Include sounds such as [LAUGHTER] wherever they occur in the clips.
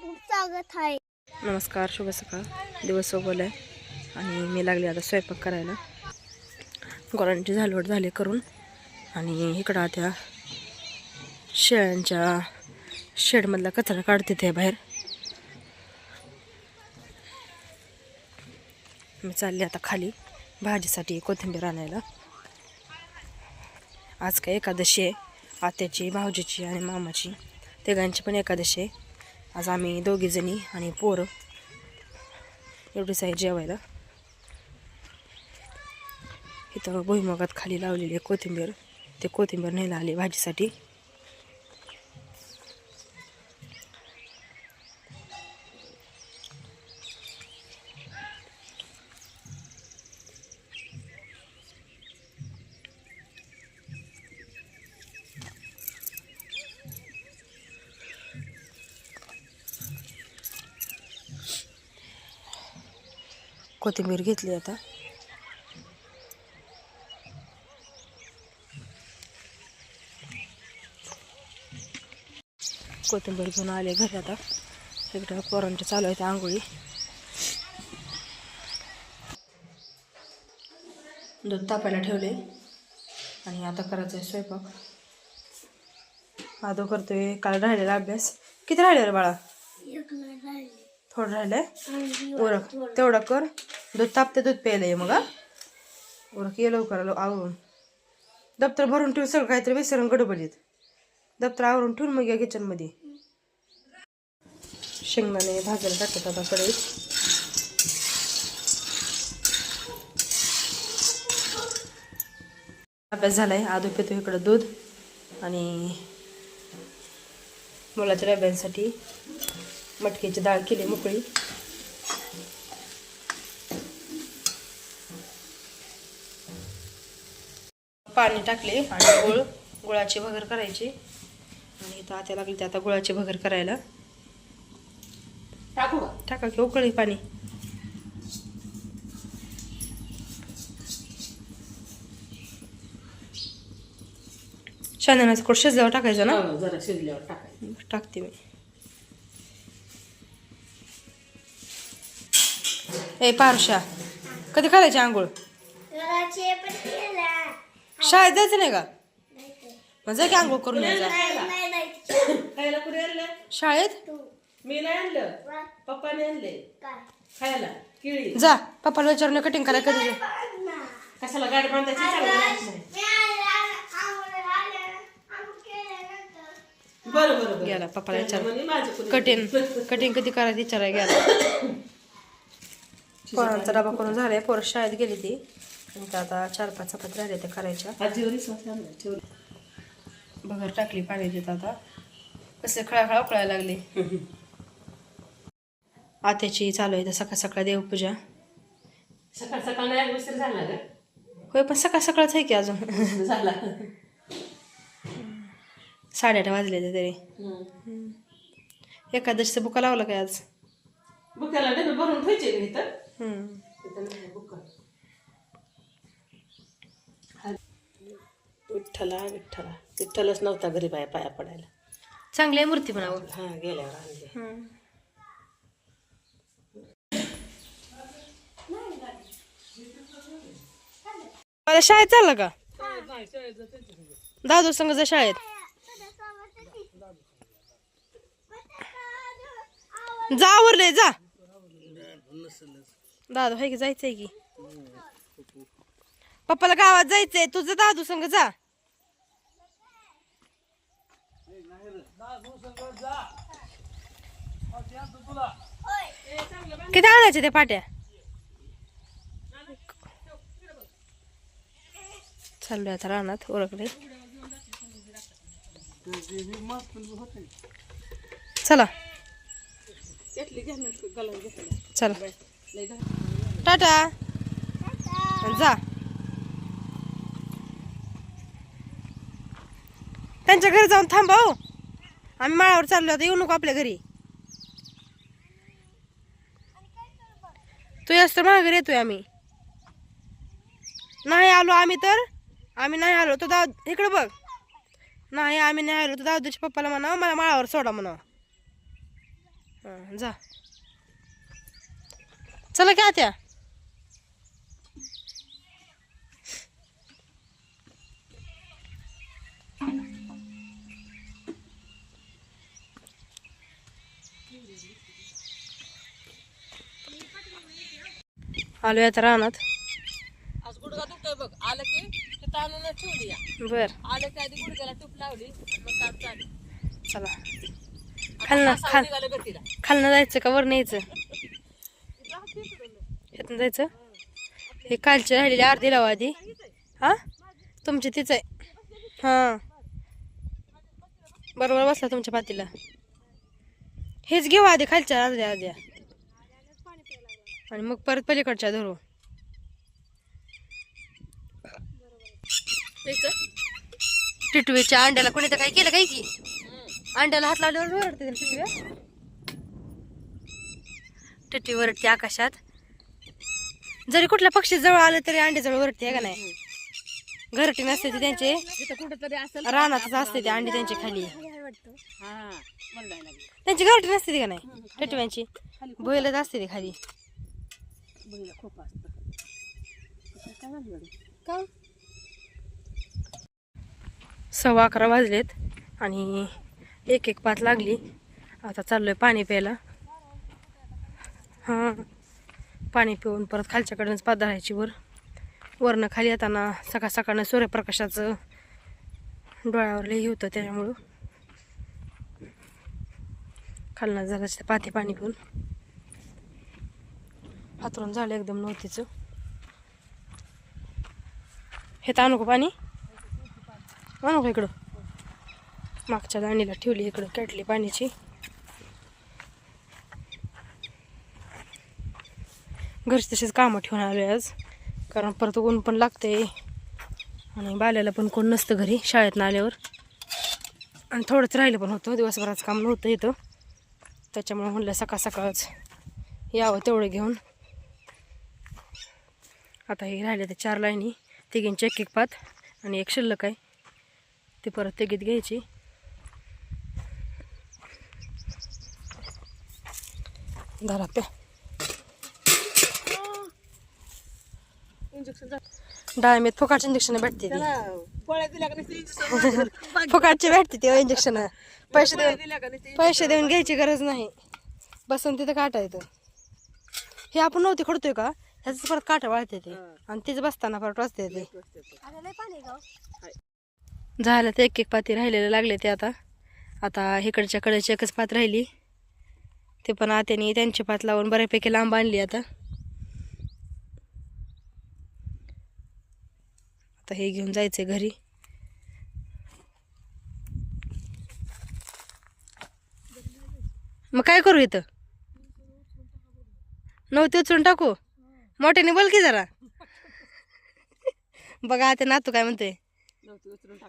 स्वागत आहे. नमस्कार शुभ सकाळ. दिवस सोबल आहे. आणि मी लागले आता स्वयंपाक करायला. गोरांची झालवट झाली करून. आणि इकडं आता शेळ्यांच्या शेडमधला कचरा काढते ते बाहेर. मी चालले आता खाली भाजीसाठी कोथिंबीर आणायला. आज काय एकादशी आहे. आत्याची भाऊजीची आणि मामाची. तिघांची पण एकादशी आहे. आज आम्ही दोघीजणी आणि पोरं एवढीच आहे जेवायला. इथं भुईमुगात खाली लावलेली आहे कोथिंबीर. ते कोथिंबीर न्यायला आली भाजीसाठी. कोथिंबीर घेतली आता. कोथिंबीर घेऊन आले घरी आता. इकडं पोरांच्या चालू आहेत आंघोळी. दूध तापायला ठेवले आणि आता करायचं आहे स्वयंपाक. आदो करतोय. काल राहिलेला अभ्यास. किती राहिले रे बाळा? थोडं राहिलंय? उरक तेवढं कर. दूध तापते दूध प्यायला ये मग बरं की ये लवकर आलो आवरून दप्तर भरून ठेव सगळं काहीतरी विसरून गडबडीत दप्तर आवरून ठेवून मग या किचनमध्ये शेंगदाणे भाजायला टाकत आता कढईत अभ्यास झालाय आदू पितो इकडं दूध आणि मुलाच्या डब्यांसाठी मटकीची डाळ केली मोकळी. पाणी टाकले आणि गुळ गुळाची भगर करायची. आणि इथं आता लागली ते आता गुळाची भगर करायला. टाकू टाका की उकळी पाणी. शेंगदाण्याचं कोट शिजल्यावर टाकायचं ना? हो, जरा शिजल्यावर टाकायचं. टाकते मी. ए पारुषा कधी करायची आंघोळ? घराचे पण केला. शाळेत जायचं नाही का? मग जा की आंघोळ करून यायचा? नाही, नाही, खायला कुणी आणलं? शाळेत. मी नाही आणलं. पप्पाने आणले. काय? खायला. किळी. जा पप्पाला विचारून कटिंग करायला कधी जा. कशाला गाडी बांधायची? चांगलं नाही. बरं बरं बरं. गेला पप्पाला विचार म्हणे माझं कुणी कटिंग [LAUGHS] कटिंग कधी करायचं विचारायला गेला. [LAUGHS] पोरांचा डबा करून झालाय पोरं शाळेत गेली ती. आणि त्या आता चार पाच चपात राहिले त्या करायच्या. बघर टाकली पाणी देत आता. कसे खळाखळा उकळायला लागले. आत्याची चालू आहे तर सकाळ सकाळ देवपूजा. सकाळ सकाळ नाही उशीर झाला का होय पण सकाळ सकाळच आहे की अजून? झाला. साडेआठ वाजले ते तरी. एकादशीचं बुका लावलं काय आज? बुक्याला डबे भरून ठेवायचे का इथं हम्म. इथं नाही बुक्का. विठ्ठला विठ्ठला. विठ्ठलच नव्हता घरी बाया पाया पडायला. चांगली आहे मूर्ती बनावं हा गेल्यावर आणले. मला शाळेत चाललं का? दादू संग जा शाळेत. जा आवरले जा. दादू हाय की जायचंय की? पप्पाला गावात जायचंय. तुझं दादू संग जा. किती आणायचे ते पाट्या? चाललोय आता रानात ओळखले. चला. चला. टाटा. जा. त्यांच्या घरी जाऊन थांबा हो. आम्ही माळावर चाललो आता येऊ नको आपल्या घरी. तू यास तर माझ्या घरी येतोय आम्ही. नाही आलो आम्ही तर. आम्ही नाही आलो तो दाव इकडे बघ. नाही आम्ही नाही आलो तर दादूच्या पप्पाला म्हणा मला माळावर सोडा म्हणा जा. चला क्या त्या आलोय आता रानात. आज बघ. आलं की तिथं आणून ठेवली या. बर. आलं की आधी गुडघ्याला टूप लावली मग चालू चला. खालनं खाल निघालं गतीला. खालनं जायचं का वर न्यायचं ह्यातनं जायचं? हे कालचे राहिलेले अर्धी लावा आधी. हा? तुमची तीच आहे. हां. बरोबर बसला तुमच्या पातीला. हेच घेऊ आधी खालच्या अर्ध्या अर्ध्या आणि मग परत पलीकडच्या धरू. टिटवीच्या अंड्याला कोणी तर काय केलं काय की? अंड्याला हात लावल्यावर ओरडते टिटव्या टिटवी. वरडते आकाशात. जरी कुठल्या पक्षी जवळ आलं तरी अंडे जवळ वरडते आहे का नाही? घरटी नसते ते त्यांचे. रानातच असते ते अंडे त्यांचे खाली. त्यांची घरटी नसते ती का नाही? टिटव्यांची. बैलच असते ते खाली. बहिणीला खूप असतं काय झालं का सव्वा अकरा वाजलेत आणि एक एक पात लागली आता चाललोय पाणी प्यायला हां पाणी पिऊन परत खालच्याकडूनच पात धरायची वर वरनं खाली येताना सकाळ सकाळनं सूर्यप्रकाशाचं डोळ्यावर लई होतं त्याच्यामुळं खालनं झालं पाती पाणी पिऊन हातरून झालं एकदम नव्हतीचं. हे तर आणू का पाणी? आणू का इकडं? मागच्या दाणीला ठेवली इकडं कॅटली पाण्याची. घरची तशीच कामं ठेवून आले आज. कारण परत ऊन पण लागतंय. आणि बाल्याला पण कोण नसतं घरी शाळेतनं आल्यावर. आणि थोडंच राहिलं पण होतं दिवसभराचं काम नव्हतं इथं. त्याच्यामुळे म्हणलं सकाळ सकाळच यावं तेवढं घेऊन. आता हे राहिले ते चार लाईनी तिघींची एक एक पात आणि एक शिल्लक आहे. ते परत तिघीत घ्यायची. धरा झालं डाळमेत फुकाटचे इंजेक्शन भेटते ती. [LAUGHS] फुकाटचे भेटते ते इंजेक्शन पैसे देऊन पैसे देऊन घ्यायची गरज नाही. बसून तिथं काटा येतं हे आपण नव्हती खडतोय का? ह्याच परत काटा वाळते ते. आणि तिचं बसताना परत वाजते ते. झालं ते. एक एक पाती राहिलेले लागले ते आता. आता इकडच्या कडेची एकच पात राहिली. ते पण आत्याने त्यांची पात लावून बऱ्यापैकी लांब आणली आता. आता हे घेऊन जायचंय घरी. मग काय करू इथं? नव्हते उचलून टाकू? मोठ्याने बोल की जरा. बघा आता नातू काय म्हणते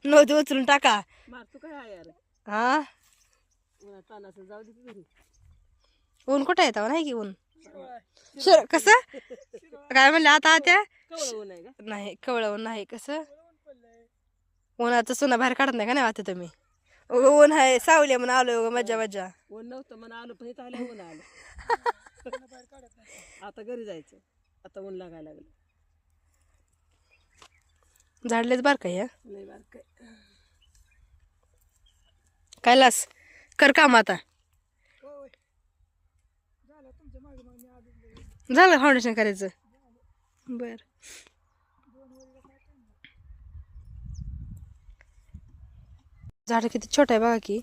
नव्हती उचलून टाक. हा? ऊन कुठं येतं नाही की ऊन? शिर कसं? काय म्हणले आता त्या? नाही कवळ ऊन नाही कसं? उन्हाचं सोना बाहेर काढत नाही का नाही वाटत तुम्ही? ऊन आहे सावली म्हणून आलो उगं मज्जा मज्जा. ऊन नव्हतं म्हणा आलो पण आल्या ऊन आलं. [LAUGHS] आता घरी जायचं. आता ऊन लागायला लागलं. झाडलेच बार काय लय बार काय काय लास? कर काम आता. झालं फाउंडेशन करायचं? बर. झाड किती छोट आहे बघा की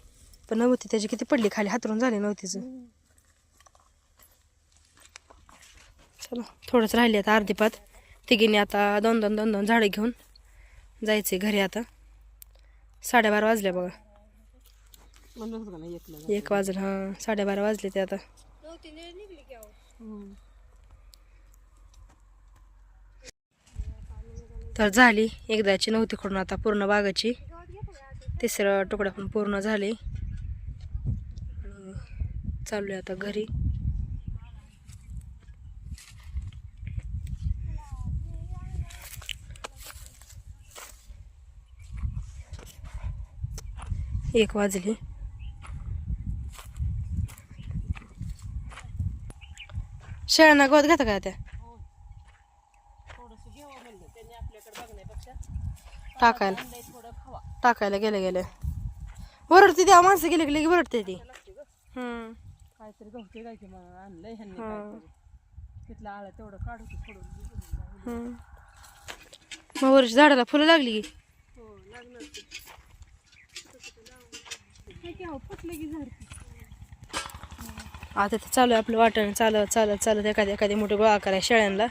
पण नव्हती त्याची किती पडली खाली हातरून झाली नव्हतीच चला. थोडंच राहिले आता अर्धी पात. तिघीने आता दोन दोन दोन दोन झाडं घेऊन जायचे घरी आता. साडेबारा वाजले बघा. एक वाजलं हां साडेबारा वाजले ते आता. तर झाली एकदाची नव्हती कडून आता पूर्ण बागाची. तिसरं तुकडा पण पूर्ण झाले. चाललोय आता घरी. एक वाजली. शेळ्यांना गवत घेता का त्या? टाकायला. टाकायला गेले गेले. वरडते त्या माणसं गेले गेले की वरडते ती. काहीतरी गवते काय की मग आणलंय ह्यांनी तिथलं आळं तेवढं काढू. मग वरची झाडाला फुलं लागली की? हो लागणार ते हे की अहो, फुटलं की झाड आता ते चालू आहे आपलं वाटण चालत चालत चालत एखादी एखादी मोठी गोळा करायला शेळ्यांना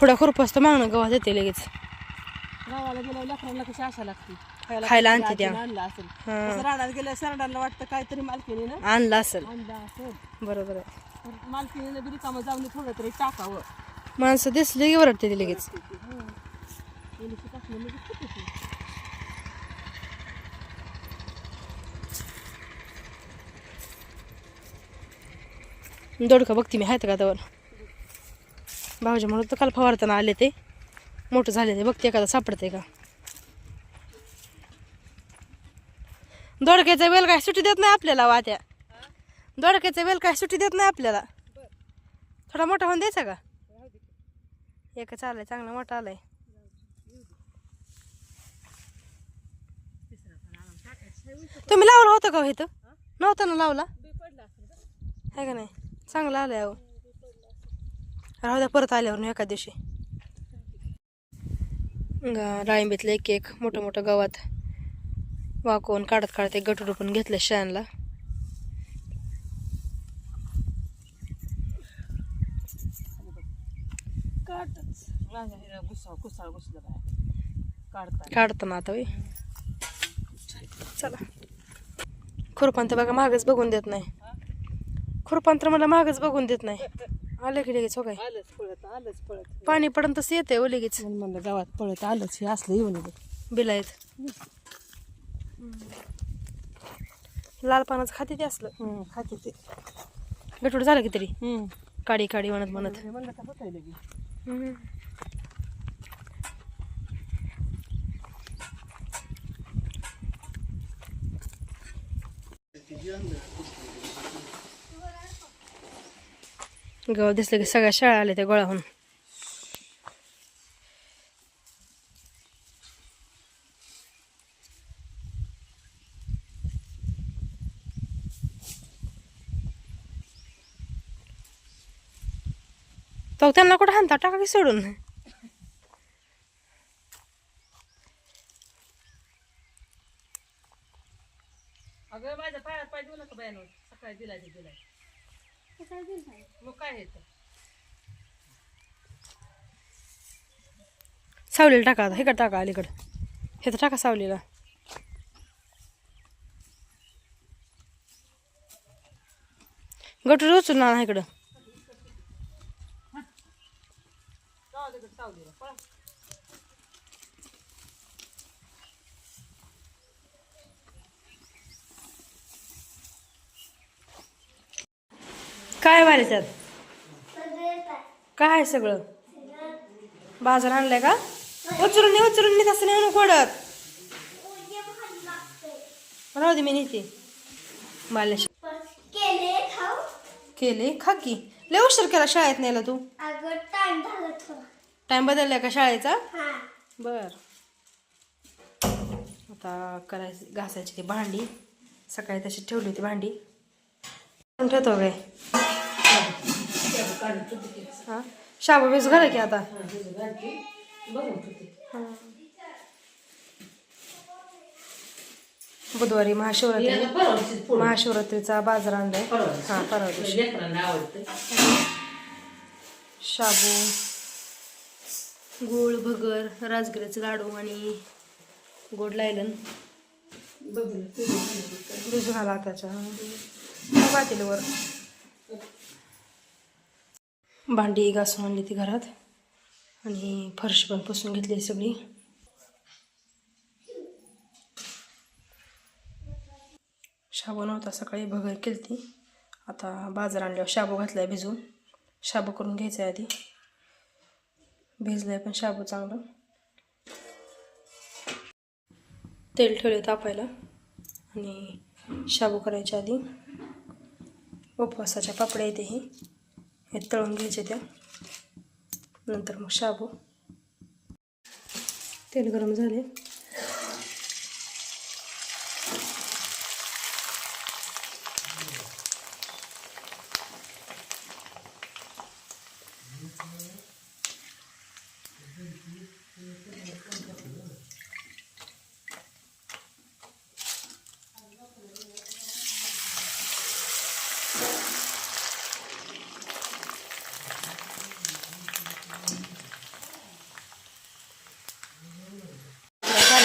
थोडं. खुरपस तर मागणं गव्हात येते लगेच. गावाला गेल्यावर लेकरांना कशी आशा लागते? खायला आणते त्या. आणलं असेल. रानात गेल्या सरडांना वाटतं काहीतरी मालकीनीनं आणलं असेल. आणलं असेल. बरोबर आहे. तर मालकीनीनं बी कामं जाऊन थोडं तरी टाकावं. माणसं दिसली की वरडते ती लगेच. दोडका बघते मी आहेत का त्यावर भाऊजी म्हणून तर काल फवारताना आले ते. मोठं झाले ते बघते एखादा सापडते का? दोडक्याचा वेल काय सुट्टी देत नाही आपल्याला वात्या? दोडक्याचा वेल काय सुट्टी देत नाही आपल्याला? थोडा मोठा होऊन द्यायचा का? एकच आलाय चांगला मोठा आलाय. तुम्ही लावलं होतं का हो इथं? नव्हतं ना लावला? आहे का नाही? चांगलं आलंय अहो. राहू द्या परत आल्यावर एका दिवशी. राळिंबीतलं एक एक मोठं मोठं गवात वाकवून काढत काढत एक गटू पण घेतलं शयांना माझ्या घुसाव घुसलं काढता काढताना. आता चला. खुरपान तर बघा मागच बघून देत नाही. खुरपान तर मला मागच बघून देत नाही. आलं की लगेच हो काय? आलंच पळत आलंच पळत. पाणी पडून तसं येते हो लगेच. म्हणलं गावात पळत आलंच हे असलं येऊन बिलायत लाल पानाचं खाते ते असलं. हम्म, खाते ते. गटूड झालं की तरी. हम्म. काडी काडी म्हणत म्हणत. म्हणलं का होतंय दिसलं की सगळ्या शाळा आल्या त्या गोळा होऊन. तो त्यांना कुठं हाणता? टाका की सोडून. अगं माझ्या पायात पाय देऊ नका बायानं सकाळी दिलाय ते दिलाय. मग काय हे तर सावलीला टाका आता. इकडं टाका अलीकडं. हे तर टाका सावलीला. गटू उचलून ना इकडं जाऊ दे गं, सावलीला पळा काय त्यात काय आहे सगळं? बाजार आणलाय का? उचलून ने उचलून ने तसं नेऊन कोडत राहू दे मी नेते. माल्या केले खा की. लय उशीर केला शाळेत नेला तू. टाइम बदललाय का शाळेचा? बर. आता करायची घासायची ती भांडी. सकाळी तशी ठेवली होती भांडी. ठेवतो काय हा? शाबू बीज घाला की आता? बुधवारी महाशिवरात्री. महाशिवरात्रीचा बाजार आणलाय. हा परवा दिवशी शाबू गोळ भगर राजगिऱ्याचं लाडू आणि गोड लायलन. भिजू घाला त्याच्या पातेलीवर भांडी घासून आणली ती घरात. आणि फरशी पण पुसून घेतली सगळी. शाबू नव्हता सकाळी भगर ती आता बाजार आणल्यावर शाबू घातलाय भिजून शाबू करून घ्यायचा आहे आधी. भिजलंय पण शाबू चांगलं. तेल ठेवले तापायला. आणि शाबू करायच्या आधी. उपवासाच्या पापड्या येते हे. हे तळून घ्यायचे त्या नंतर मग शाबू. तेल गरम झाले.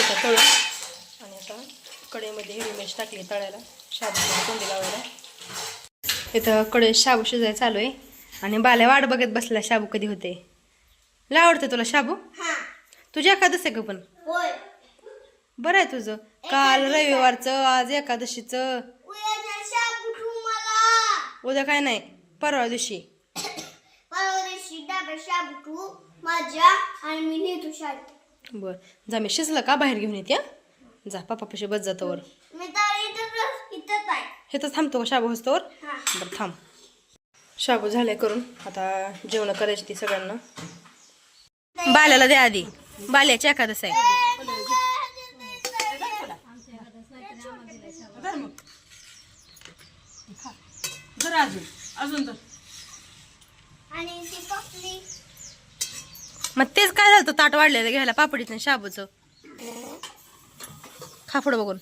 का तळून आणि आता कढईमध्ये हिरवी मिरची टाकली तळायला. शाबू कोंडी लावायला इथं कढईत शाबू शिजायला चालू आहे. आणि बाल्या वाट बघत बसला शाबू कधी होते लय आवडते तुला शाबू? हा. तुझी एकादश आहे का पण? बरं आहे तुझं. काल रविवारचं आज एकादशीचं. उद्या काय नाही परवा दिवशी. परवा दिवशी माझ्या आणि मी नेतो शाळेत. बर. जा मी शिजलं का बाहेर घेऊन येते हं? जा पप्पापाशी बस जातोवर मी तर इथंच इथंच आहे. हे तर थांबतो का शाबू हसतोवर. हा. बरं थांब. शाबू झाले करून आता जेवण करायची ती सगळ्यांना. बाल्याला द्या आधी. बाल्याची एकादश आहे. अजून. अजून तर आणि ती पपली. मग तेच काय झालं ताट वाढलेलं घ्यायला पापडीचं शाबूचं. खाफड बघून.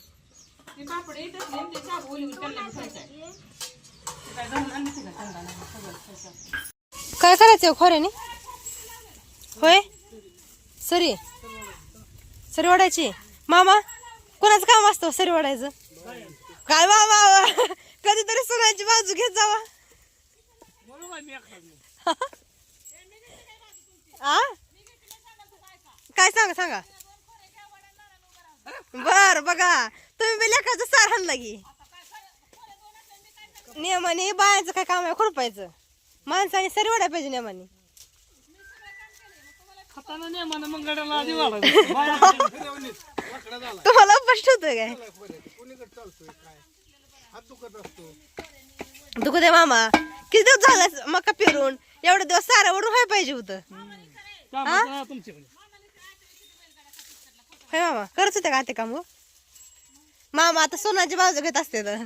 काय करायचं खोऱ्याने? होय? सरी. सरी वाढायची मामा कोणाचं काम असतं सरी वाढायचं काय मामा? कधीतरी सोन्याची बाजू घेत जावा. [LAUGHS] आ? काय सांगा सांगा. बर बघा. तुम्ही बी लेखाचं सार आणला की. नियमाने बायाचं काय काम आहे खुरपायचं. माणसाने सरी वाढायला पाहिजे नियमाने [LAUGHS] तुम्हाला स्पष्ट होतोय काय? दुखू दे मामा? किती दिवस झाला मका फिरून एवढे दिवस सारा वडून व्हायला पाहिजे होतं. होय मामा करत होते का ते काम हो? मामा आता सोनाची बाजू घेत असते तर.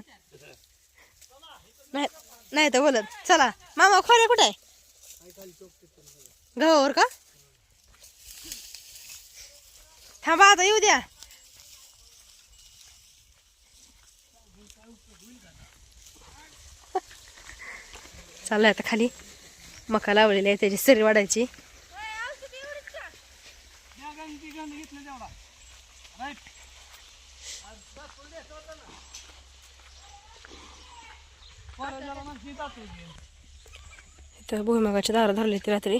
नाही नाही तर बोलत. चला मामा खोरे कुठे आहे? गव्हावर का? थांबा आता येऊ द्या. चाललंय आता खाली. मका लावलेली आहे त्याची सरी वाढायची. इथं भुईमागाची दारं धरली ती रात्री.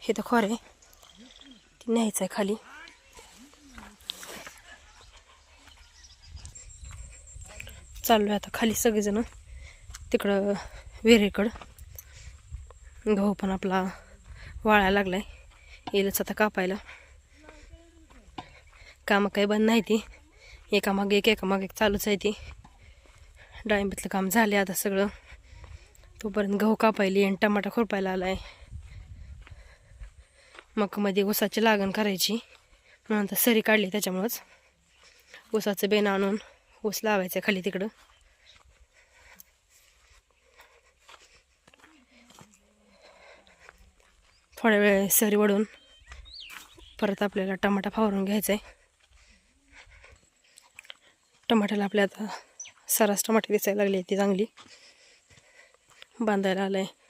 हे तर खोरे ती न्यायचं आहे खाली. चाललोय आता खाली सगळेजण. तिकडं विहिरीकडं. गहू पण आपला वाळायला लागलाय. येईलच आता कापायला. कामं काही बंद नाही ती. एकामागे एक एकामागे एक चालूच आहे ती. डाळिंबीतलं काम झाले आता सगळं. तोपर्यंत गहू कापायली आणि टमाटा खुरपायला आला मग मध्ये ऊसाची लागण करायची. म्हणून तर सरी काढली त्याच्यामुळंच. ऊसाचं बेन आणून ऊस लावायचं खाली तिकडं. थोड्या वेळ सरी वडून परत आपल्याला टमाटा फावरून घ्यायचा आहे टमाट्याला आपल्या आता सरास टमाटे दिसायला लागली ती चांगली. बांधायला आलं आहे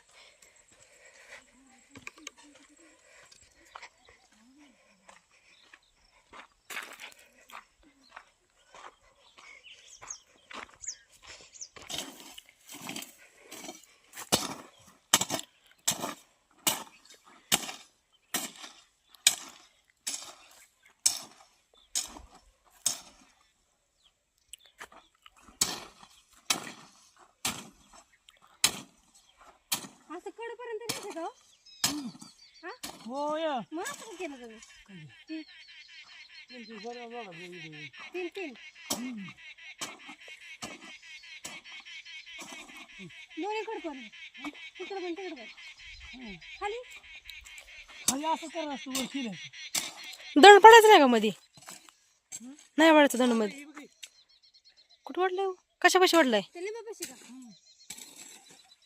तीन तीन दोन्हीकडे पण तिकडे पण तिकडे पण खाली खाली असं करा असतं वर शिरायचं दंड पडायचं नाही का मध्ये नाही वाढायचं दंडमध्ये कुठं वाढलंय हो? कशा कशी वाढलाय ते लिंबापाशी का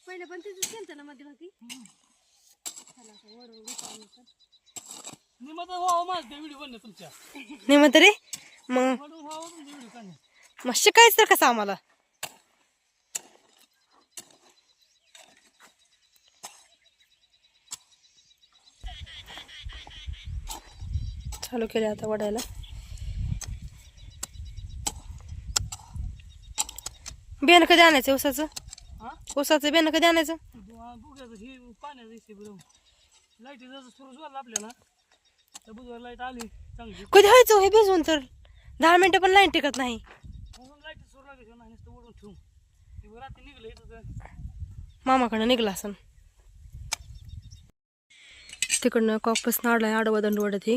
पहिले पण तिथंच केलं ना मध्यभागी चला आता वरून विचारून आपण. व्हावं माझं व्हिडिओ बनले तुमच्या. नाही म्हणते रे. मग? म्हणून व्हावं तुमच्या व्हिडिओ काढणे मग शिकायचं तर कसं आम्हाला? चालू केले आता वडायला. बेन कधी आणायचं उसाचं हा? उसाचं बेन कधी आणायचं? हे पाण्याचं सुरू झालं आपल्याला तर बुधवार लाइट आली चांगली. कधी व्हायचं हे भिजवून तर? दहा मिनिटं पण लाईन टिकत नाही. म्हणून लाइट सुरू लागायची नाही नुसतं ओढून ठेवून. ते रात्री निघलं इथं तर. मामाकडं निघला असन. तिकडनं कॉकपासून आडलाय आडवा दंड वाढत हे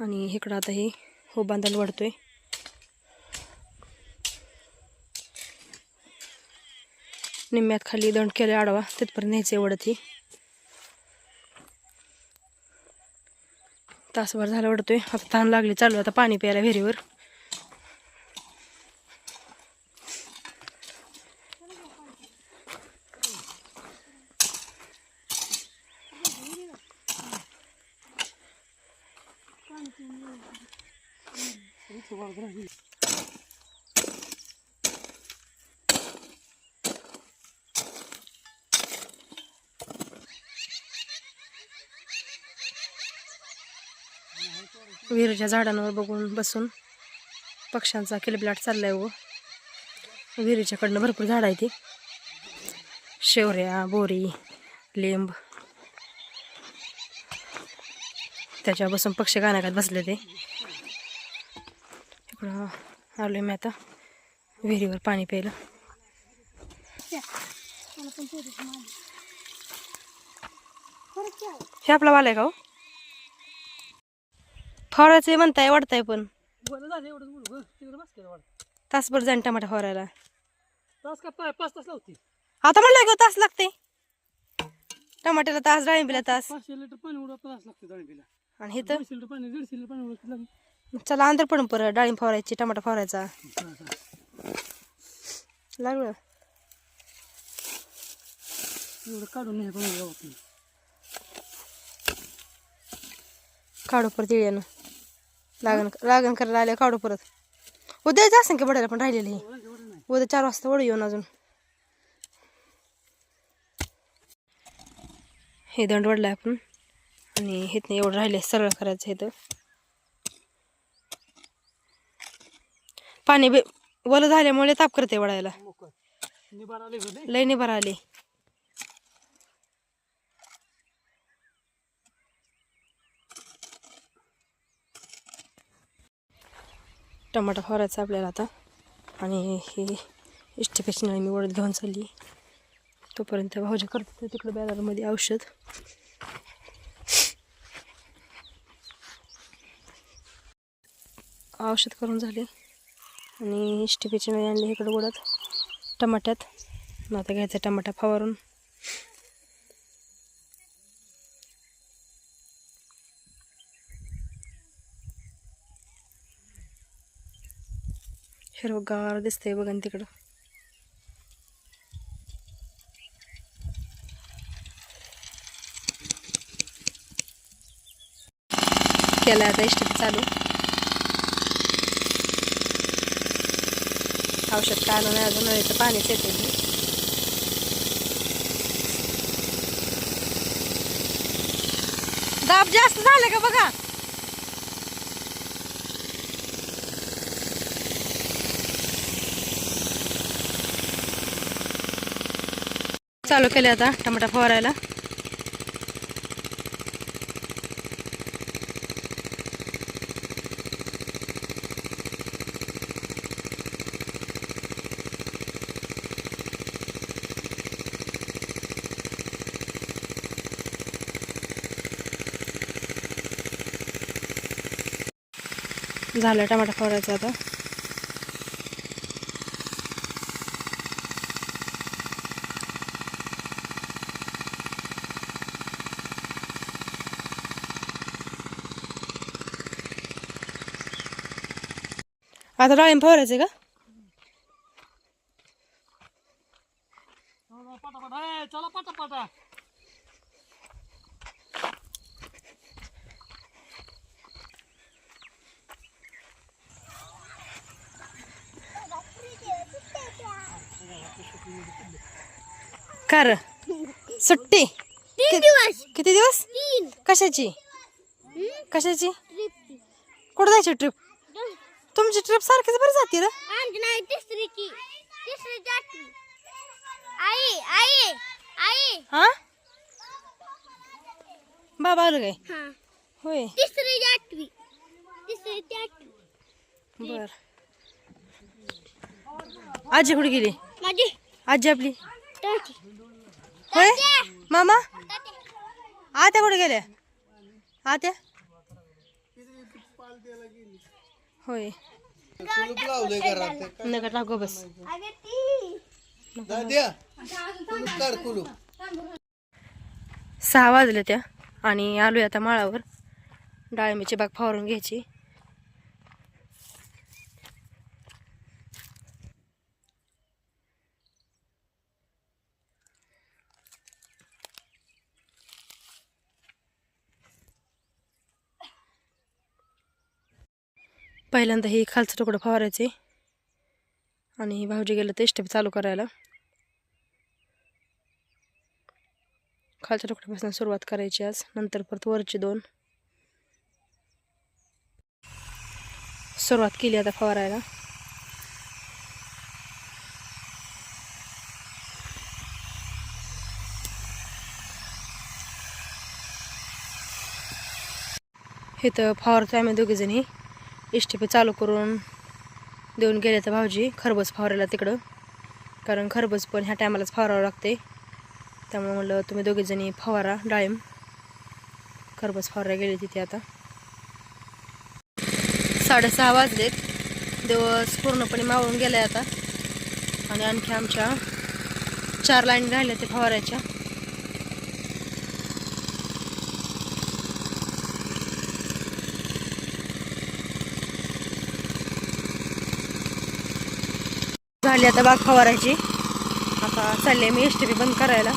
आणि इकडं आता हे हो बांधण वाढतोय. निम्म्यात खाली दंड केले आडवा. तिथपर्यंत न्यायचे वडत ही. तासभर झाला वडतोय आता ताण लागली चालू आता पाणी प्यायला विहिरीवर इथं वाढत राहिली अशा झाडांवर बघून बसून पक्ष्यांचा किलबिलाट चाललाय व विहिरीच्याकडनं भरपूर झाडं आहे ती शेवऱ्या बोरी लिंब. त्याच्यावर बसून पक्षी गाण्यागात बसले ते. इकडं आलो मी आता विहिरीवर पाणी प्यायला. हे आपला वाला आहे का हो? फवाराचे म्हणताय वाढताय पण. झालं गं तिकडे बस केलं तासभर जाईन टमाटा फवारायला. तास का पाय पाच तास लावते. आता म्हणलं का तास लागते. टमाट्याला तास डाळिंबीला तास. पाचशे लिटर पाणी उडा तास लागते डाळिंबीला. आणि इथं दोनशे लिटर पाणी दीडशे लिटर पाणी उडत लागेल. चला अंतर पडून परत डाळिंब फवारायची टमाटा फवारायचा. लागलं? एवढं काढून नाही पण काढू परत येळ्यानं लागण लागण करायला आल्या काढू परत. उद्या जासन की बडायला पण राहिलेलं हे उद्या चार वाजता ओढू येऊन अजून. हे दंड वडलाय आपण. आणि हेत नाही एवढं राहिले सरळ करायचं हे तर पाणी बे वलं झाल्यामुळे ताप करते वडायला. आले लय निभार आले. टमाटा फवारायचा आपल्याला आता. आणि हे इष्टपेची नळी मी वडत घेऊन चालली तोपर्यंत भाऊजी करतात तिकडं बॅलरमध्ये औषध. औषध करून झाले. आणि इष्टपेची आणले आणली इकडे टमाट्यात. मग आता घ्यायचा टमाटा फवारून. हिरवगार दिसतंय बघा तिकडं केलं आता इष्ट चालू औषध काय आलं नाही अजून नळीचं पाणीच येते दाब जास्त झालं का बघा चालू केले आता टमाटा फवारायला. झालं टमाटा फवारायचं आता. आता डाळिंब फवारायचं का चला कर सुट्टी. दिवस. किती दिवस? कशाची? कशाची? कुठं जायची ट्रिप? तुमची ट्रिप सारखीच बरी जाते रे नाही तिसरीची आठवी आई आई आई। हा? बाबा आलं काय हा। होय बर। आजी कुठे गेली माझी आजी आपली होय मामा। आत्या कुठे गेल्या आत्या होय. नका टाकू बस. सहा वाजले त्या आणि आलोय आता माळावर. डाळिंबीची बाग फवारून घ्यायची. पहिल्यांदा हे खालचं तुकडं फवारायचे. आणि भाऊजी गेलं ते स्टेप चालू करायला. खालच्या तुकड्यापासून सुरुवात करायची आज. नंतर परत वरचे दोन. सुरुवात केली आता फवारायला. हे तर फवारतो आम्ही दोघीजणी. इष्टिपे चालू करून देऊन गेले तर भाऊजी खरबस फवारायला तिकडं. कारण खरबस पण ह्या टायमालाच फवारावं लागते. त्यामुळे म्हटलं तुम्ही दोघीजणी फवारा डाळिंब. खरबस फवारायला गेले तिथे आता. साडेसहा वाजलेत. दिवस पूर्णपणे मावळून गेलाय आता. आणि आणखी आमच्या चार लाईन राहिल्या ते फवारायच्या. झाली आता बाग फवारायची. आता चालले मी एस टी पी बंद करायला.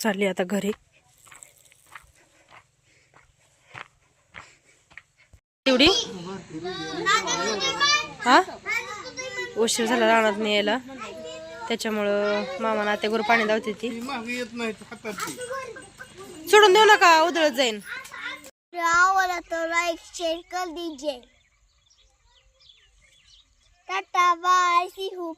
चालली आता घरी. एवढी? हा? उशीर झाला रानात नाही यायला त्याच्यामुळं मामा ना त्या पाणी धावते ती. सोडून देऊ नका उधळत जाईन. आवडला तो लाईक शेअर कर दीजिए. टाटा बाय सी हूँ